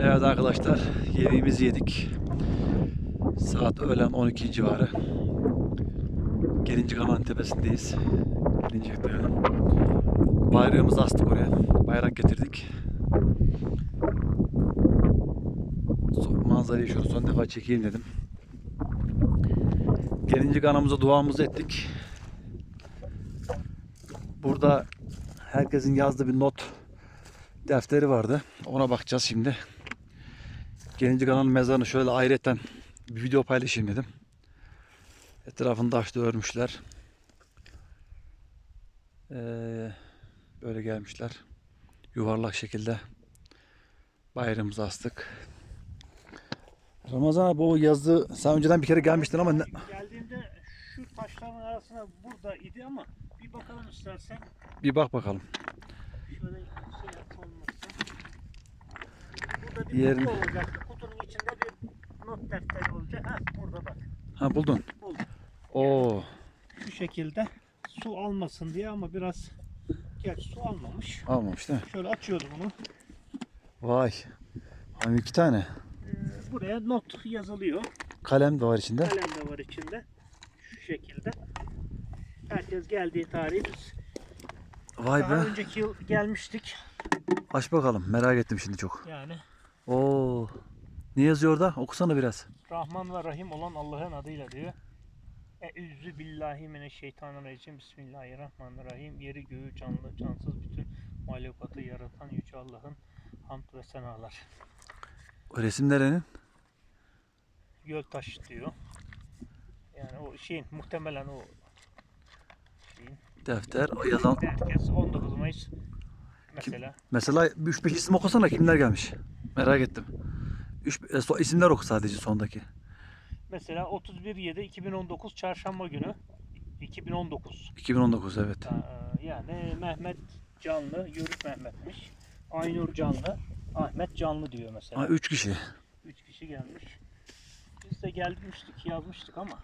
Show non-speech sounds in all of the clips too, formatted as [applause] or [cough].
Evet arkadaşlar yemeğimizi yedik. Saat öğlen 12 civarı. Gelincik Aman tepesindeyiz. Gelincik Dağı. Bayrağımızı astık oraya. Bayrak getirdik. Manzarayı şöyle son defa çekeyim dedim. Gelincik anamıza duamızı ettik. Burada herkesin yazdığı bir not defteri vardı. Ona bakacağız şimdi. Gelincik ananın mezarını şöyle ayrıyetten bir video paylaşayım dedim. Etrafını taşla örmüşler. Ee, böyle gelmişler. Yuvarlak şekilde bayrağımızı astık. Ramazan abi o yazdı. Sen önceden bir kere gelmiştin ama ne- Geldiğimde şu taşların arasında burada idi ama bir bakalım istersen. bir bak bakalım. Şöyle şey yapalım. Bir Yerin- kutu olacak. Kutunun içinde bir not defteri olacak. Ha burada bak. Ha buldun. Buldum. Oo, Şu şekilde su almasın diye ama biraz gerçi su almamış. almamış değil mi? Şöyle açıyordum bunu. Vay. Hani iki tane. Ee, buraya not yazılıyor. Kalem de var içinde. Kalem de var içinde. Şu şekilde. Herkes geldiği tarihi biz Vay daha be. önceki yıl gelmiştik. Aç bakalım. Merak ettim şimdi çok. Yani Oo. Ne yazıyor orada? Okusana biraz. Rahman ve Rahim olan Allah'ın adıyla diyor. Eûzü billahi mineşşeytanirracim. Bismillahirrahmanirrahim. Yeri göğü canlı cansız bütün mahlukatı yaratan Yüce Allah'ın hamd ve senalar. O resim nerenin? Göltaş diyor. Yani o şeyin muhtemelen o şeyin Defter. O yazan. herkes 19 Mayıs mesela. Mesela 3-5 isim okusana kimler gelmiş. Merak ettim. 3 isimler oku sadece sondaki. Mesela 31 7 2019 çarşamba günü 2019. 2019 evet. Ee, Yani Mehmet Canlı, Yörük Mehmet'miş. Aynur Canlı, Ahmet Canlı diyor mesela. Ha 3 kişi. Üç kişi gelmiş. Biz de gelmiştik, yazmıştık ama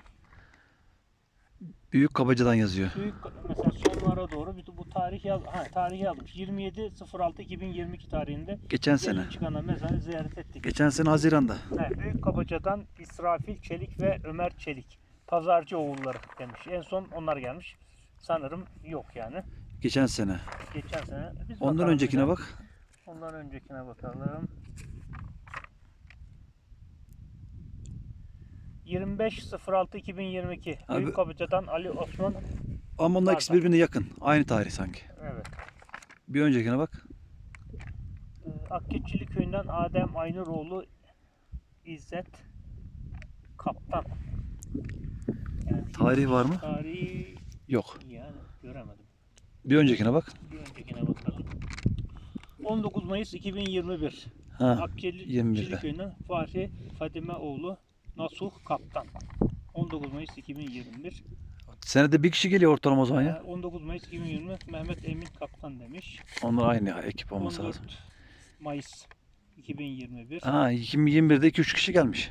Büyük Kabacı'dan yazıyor. büyük mesela sonlara doğru bir bu tarih yaz ha tarih yazmış. 27 06 2022 tarihinde Geçen sene. çıkana mezarı ziyaret ettik. Geçen sene Haziran'da. Evet, Büyük Kabaca'dan İsrafil Çelik ve Ömer Çelik. Pazarcı oğulları demiş. En son onlar gelmiş. Sanırım yok yani. Geçen sene. Geçen sene. Biz Ondan öncekine de. bak. Ondan öncekine bakalım. 25.06.2022 Abi- Büyük Kabıca'dan Ali Osman Ama onlar ikisi birbirine yakın. Aynı tarih sanki. evet. Bir öncekine bak. Ee, Akçeçili köyünden Adem Aynuroğlu İzzet Kaptan. Yani Tarih var mı? tarihi Yok. yani göremedim. Bir öncekine bak. Bir öncekine bakalım. 19 Mayıs 2021 Ha. Akçeli 21'de. Çelik köyünden Fahri Fadime oğlu Nasuh Kaptan. 19 Mayıs 2021. Senede bir kişi geliyor ortalama o zaman ya. Ee, 19 Mayıs 2020 Mehmet Emin Kaptan demiş. Onlar aynı ekip olması 14 lazım. Mayıs 2021. Ha 2021'de 2-3 kişi gelmiş.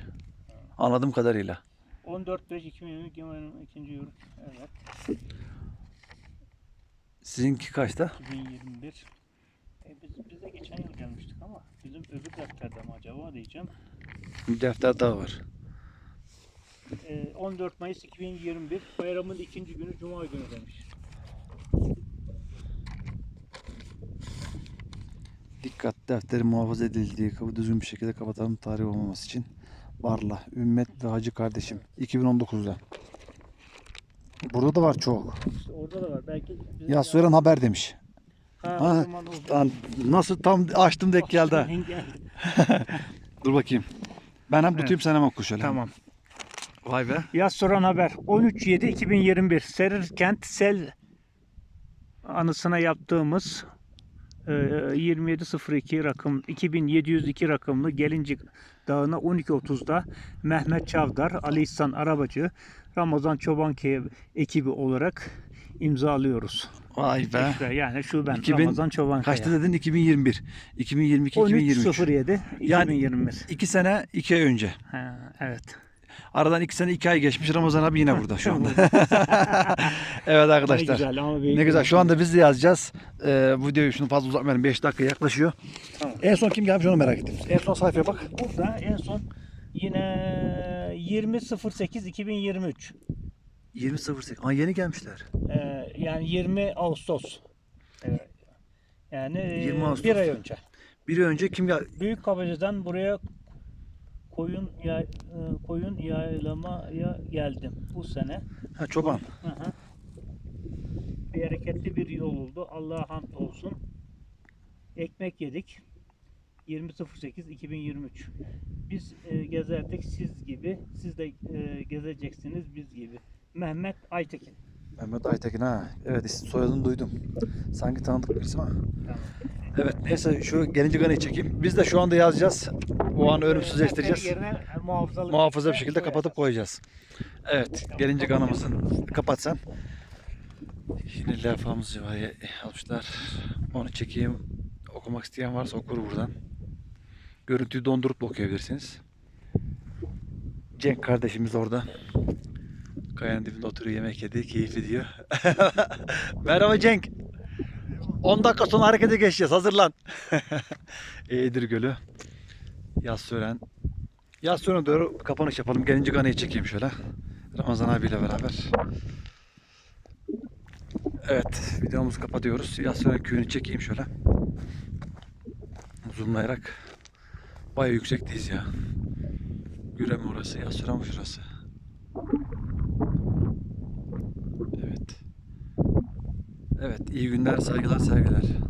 Anladığım kadarıyla. 14 5 2020 Gemal'in ikinci yörük. Evet. Sizinki kaçta? 2021. E biz, biz de geçen yıl gelmiştik ama bizim öbür defterde mi acaba diyeceğim. Bir defter daha var. Ee, 14 Mayıs 2021 bayramın ikinci günü Cuma günü demiş. Dikkat defteri muhafaza edildiği kapı düzgün bir şekilde kapatalım tarih olmaması için. Varla, Ümmet ve Hacı kardeşim. 2019'da. Burada da var çok. İşte orada da var. Belki Ya Sören haber demiş. Ha, Ha, Lan nasıl tam açtım denk geldi. [laughs] Dur bakayım. Ben hem Evet. tutayım sen hem oku şöyle. Tamam. Vay be. Yaz soran haber 13.7.2021 Serirkent Sel anısına yaptığımız e, 2702 rakım 2702 rakımlı Gelincik Dağı'na 12.30'da Mehmet Çavdar, Ali İhsan Arabacı, Ramazan Çobankaya ekibi olarak imzalıyoruz. Vay be. İşte yani şu ben 2000 Ramazan Çobankaya. Kaçta dedin? 2021. 2022, 2023. 13.07 Yani- 2021. 2 sene 2 ay önce. Ha, evet. Aradan iki sene iki ay geçmiş. Ramazan abi yine burada şu anda. [laughs] evet arkadaşlar. Ne güzel ama Ne güzel. Şu anda biz de yazacağız. Ee, videoyu şunu fazla uzatmayalım. 5 dakika yaklaşıyor. Tamam. En son kim gelmiş onu merak ettim. En son sayfaya bak. Burada en son yine 20.08 2023. 20.08. Aa yeni gelmişler. Ee, yani 20 Ağustos. Evet. Yani 20 Ağustos. bir ay önce. Bir ay önce kim gel? Büyük Kabacı'dan buraya koyun yay, e, koyun yaylamaya geldim bu sene. Ha çoban. Hı hı. Bereketli bir yol oldu. Allah'a hamd olsun. Ekmek yedik. 20.08.2023 Biz e, gezerdik siz gibi. Siz de e, gezeceksiniz biz gibi. Mehmet Aytekin. Mehmet Aytekin ha. Evet soyadını duydum. Sanki tanıdık birisi ama. Evet neyse şu gelince ganayı çekeyim. Biz de şu anda yazacağız. O an ölümsüzleştireceğiz. Muhafaza bir şekilde kapatıp koyacağız. Evet gelince kanımızın kapat sen. Yine lafamız var ya, almışlar. Onu çekeyim. Okumak isteyen varsa okur buradan. Görüntüyü dondurup okuyabilirsiniz. Cenk kardeşimiz orada. Kayanın dibinde oturuyor yemek yedi. Keyifli diyor. [laughs] Merhaba Cenk. 10 dakika sonra harekete geçeceğiz. Hazırlan. [laughs] Eğirdir Gölü. Yaz Sören. Yaz Sören'e doğru kapanış yapalım. Gelince ganayı çekeyim şöyle. Ramazan abiyle beraber. Evet. Videomuzu kapatıyoruz. Yaz Sören köyünü çekeyim şöyle. Zoomlayarak. Baya yüksekteyiz ya. Gürem orası. Yaz Sören şurası? Evet. Evet. iyi günler, saygılar, sevgiler.